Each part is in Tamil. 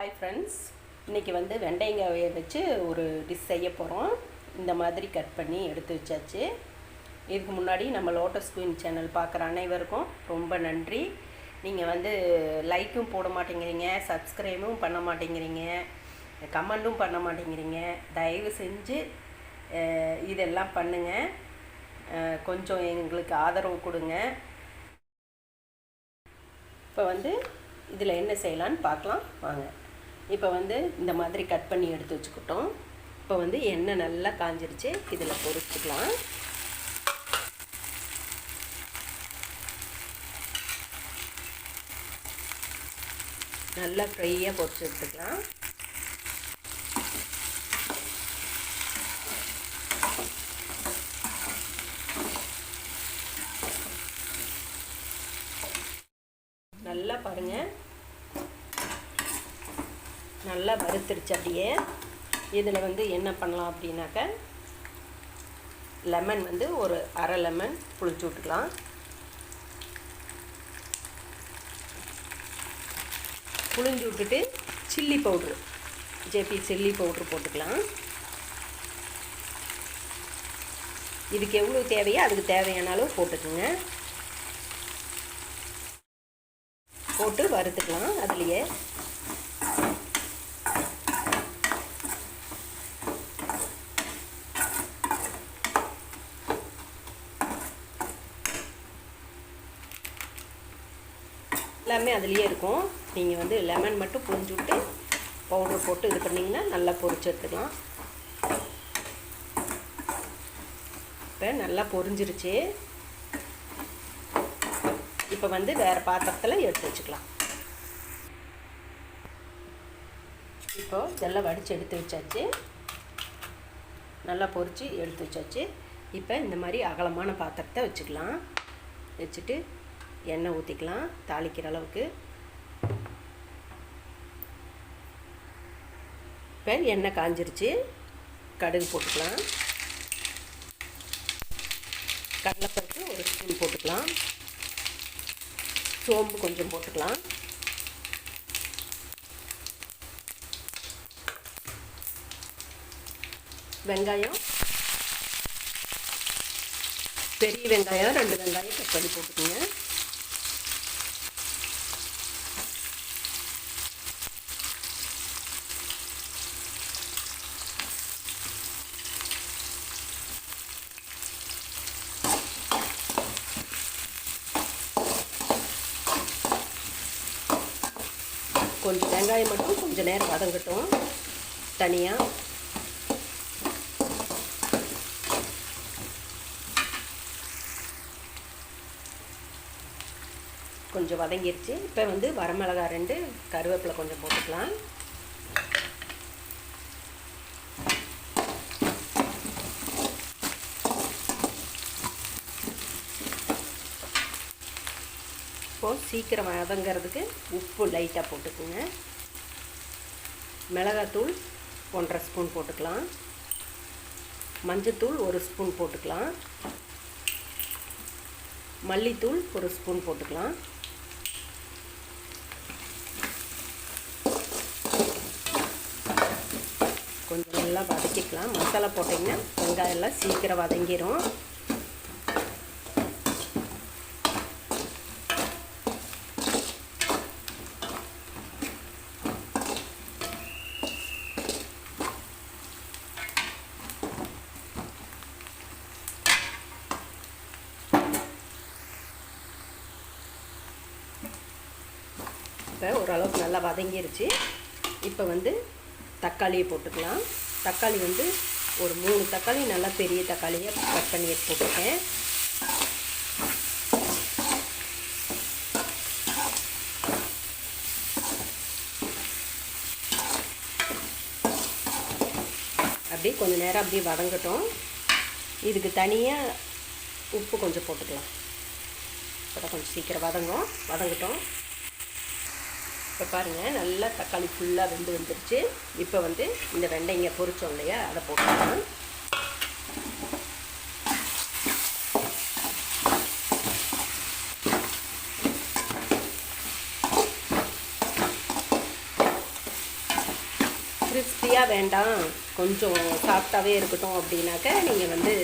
ஹாய் ஃப்ரெண்ட்ஸ் இன்றைக்கி வந்து வெண்டைங்காயை வச்சு ஒரு டிஷ் செய்ய போகிறோம் இந்த மாதிரி கட் பண்ணி எடுத்து வச்சாச்சு. இதுக்கு முன்னாடி நம்ம லோட்டஸ் குயின் சேனல் பார்க்குற அனைவருக்கும் ரொம்ப நன்றி. நீங்கள் வந்து லைக்கும் போட மாட்டேங்கிறீங்க சப்ஸ்கிரைபும் பண்ண மாட்டேங்கிறீங்க கமெண்ட்டும் பண்ண மாட்டேங்கிறீங்க. தயவு செஞ்சு இதெல்லாம் பண்ணுங்கள் கொஞ்சம் எங்களுக்கு ஆதரவு கொடுங்க. இப்போ வந்து இதில் என்ன செய்யலான்னு பார்க்கலாம். வாங்க. இப்போ வந்து இந்த மாதிரி கட் பண்ணி எடுத்து வச்சுக்கிட்டோம். இப்போ வந்து எண்ணெய் நல்லா காஞ்சிருச்சு. இதில் பொரிச்சுக்கலாம் நல்லா ஃப்ரையாக பொரிச்சு எடுத்துக்கலாம். நல்லா பாருங்கள் நல்லா வறுத்துருச்சு அப்படியே. இதில் வந்து என்ன பண்ணலாம் அப்படின்னாக்க லெமன் வந்து ஒரு அரை லெமன் புளிச்சு விட்டுக்கலாம். புளிஞ்சு விட்டுட்டு சில்லி பவுட்ரு ஜேபி சில்லி பவுட்ரு போட்டுக்கலாம். இதுக்கு எவ்வளோ தேவையோ அதுக்கு தேவையான அளவு போட்டுக்குங்க. போட்டு வறுத்துக்கலாம். அதுலேயே எல்லாமே அதுலேயே இருக்கும். நீங்கள் வந்து லெமன் மட்டும் புரிஞ்சு விட்டு பவுடர் போட்டு இது பண்ணிங்கன்னா நல்லா பொரிச்சு எடுத்துக்கலாம் இப்போ நல்லா பொரிஞ்சிருச்சு. இப்போ வந்து வேறு பாத்திரத்தில் எடுத்து வச்சுக்கலாம். இப்போது இதெல்லாம் வடித்து எடுத்து வச்சாச்சு. நல்லா பொரித்து எடுத்து வச்சாச்சு. இப்போ இந்த மாதிரி அகலமான பாத்திரத்தை வச்சுக்கலாம். வச்சுட்டு எண்ணெய் ஊற்றிக்கலாம் தாளிக்கிற அளவுக்கு. இப்போ எண்ணெய் காஞ்சிருச்சு. கடுகு போட்டுக்கலாம். கடலைப்பருப்பு ஒரு ஸ்பூன் போட்டுக்கலாம். சோம்பு கொஞ்சம் போட்டுக்கலாம். வெங்காயம். பெரிய வெங்காயம் ரெண்டு வெங்காயம் கட் பண்ணி போட்டுக்கோங்க. கொஞ்சம் வெங்காயம் மட்டும் கொஞ்சம் நேரம் வதங்கட்டும். தனியாக கொஞ்சம் வதங்கிருச்சு. இப்போ வந்து வரமிளகா ரெண்டு கருவேப்பிலை கொஞ்சம் போட்டுக்கலாம் இப்போது சீக்கிரம் வதங்கிறதுக்கு உப்பு லைட்டாக போட்டுக்குங்க. மிளகாத்தூள் ஒன்றரை ஸ்பூன் போட்டுக்கலாம். மஞ்சத்தூள் ஒரு ஸ்பூன் போட்டுக்கலாம். மல்லித்தூள் ஒரு ஸ்பூன் போட்டுக்கலாம். கொஞ்சம் நல்லா வதக்கிக்கலாம். மசாலா போட்டிங்கன்னா வெங்காயம் எல்லாம் சீக்கிரம் வதங்கிரும். இப்போ ஓரளவுக்கு நல்லா வதங்கிருச்சு. இப்போ வந்து தக்காளியை போட்டுக்கலாம். தக்காளி வந்து ஒரு மூணு தக்காளி நல்லா பெரிய தக்காளியை கட் பண்ணி போட்டுருக்கேன். அப்படியே கொஞ்சம் நேரம் அப்படியே வதங்கட்டும். இதுக்கு தனியாக உப்பு கொஞ்சம் போட்டுக்கலாம். இப்போ கொஞ்சம் சீக்கிரம் வதங்கும். வதங்கட்டும். இப்போ பாருங்கள் நல்லா தக்காளி ஃபுல்லாக வெந்து வந்துருச்சு. இப்போ வந்து இந்த வெண்டைங்க பொரிச்சோம் இல்லையா அதை போட்டுக்கலாம். கிறிஸ்பியாக வேண்டாம். கொஞ்சம் சாஃப்டாகவே இருக்கட்டும் அப்படின்னாக்க நீங்கள் வந்து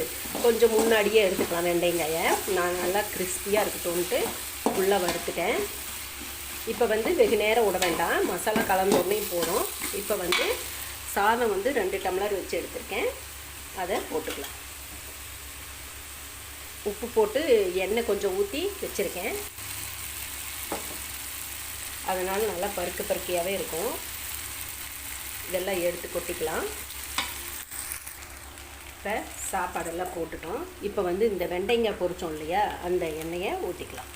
கொஞ்சம் முன்னாடியே எடுத்துக்கலாம் வெண்டைங்காயை நான் நல்லா கிறிஸ்பியாக இருக்கட்டும்ன்ட்டு உள்ளே வறுத்துட்டேன். இப்போ வந்து வெகு நேரம் விட வேண்டாம். மசாலா கலந்தோடனே போதும் இப்போ வந்து சாதம் வந்து ரெண்டு டம்ளர் வச்சு எடுத்திருக்கேன். அதை போட்டுக்கலாம். உப்பு போட்டு எண்ணெய் கொஞ்சம் ஊற்றி வச்சுருக்கேன். அதனால் நல்லா பருக்க பருக்கியாகவே இருக்கும். இதெல்லாம் எடுத்து கொட்டிக்கலாம். இப்போ சாப்பாடெல்லாம் போட்டுட்டோம். இப்போ வந்து இந்த வெண்டைங்காய் பொரிச்சோம் இல்லையா? அந்த எண்ணெயை ஊற்றிக்கலாம்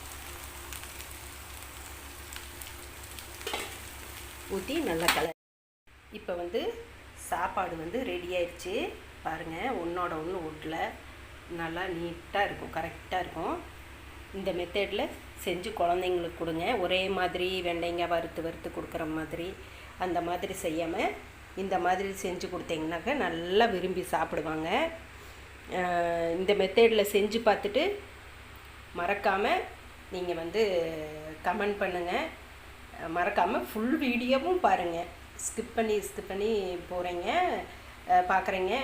ஊற்றி நல்லா கலர் இப்போ வந்து சாப்பாடு வந்து ரெடி ஆயிடுச்சு பாருங்கள் ஒன்றோட ஒன்று ஒட்டில் நல்லா நீட்டாக இருக்கும் கரெக்டாக இருக்கும். இந்த மெத்தடில் செஞ்சு குழந்தைங்களுக்கு கொடுங்க. ஒரே மாதிரி வெண்டைங்காய் வறுத்து வறுத்து கொடுக்குற மாதிரி அந்த மாதிரி செய்யாமல் இந்த மாதிரி செஞ்சு கொடுத்தீங்கனாக்கா நல்லா விரும்பி சாப்பிடுவாங்க. இந்த மெத்தடில் செஞ்சு பார்த்துட்டு மறக்காமல் நீங்கள் வந்து கமெண்ட் பண்ணுங்கள் மறக்காமல் ஃபுல் வீடியோவும் பாருங்கள் ஸ்கிப் பண்ணி ஸ்கிப் பண்ணி போகிறீங்க பார்க்குறீங்க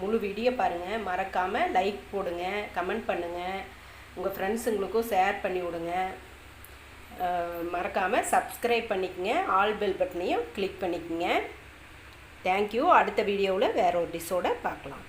முழு வீடியோ பாருங்கள் மறக்காமல் லைக் போடுங்க கமெண்ட் பண்ணுங்கள் உங்கள் ஃப்ரெண்ட்ஸுங்களுக்கும் ஷேர் பண்ணி விடுங்க. மறக்காமல் சப்ஸ்கிரைப் பண்ணிக்கங்க. ஆல் பெல் பட்டனையும் கிளிக் பண்ணிக்கங்க. தேங்க்யூ அடுத்த வீடியோவில் வேறு ஒரு டிஷ்ஷோடு பார்க்கலாம்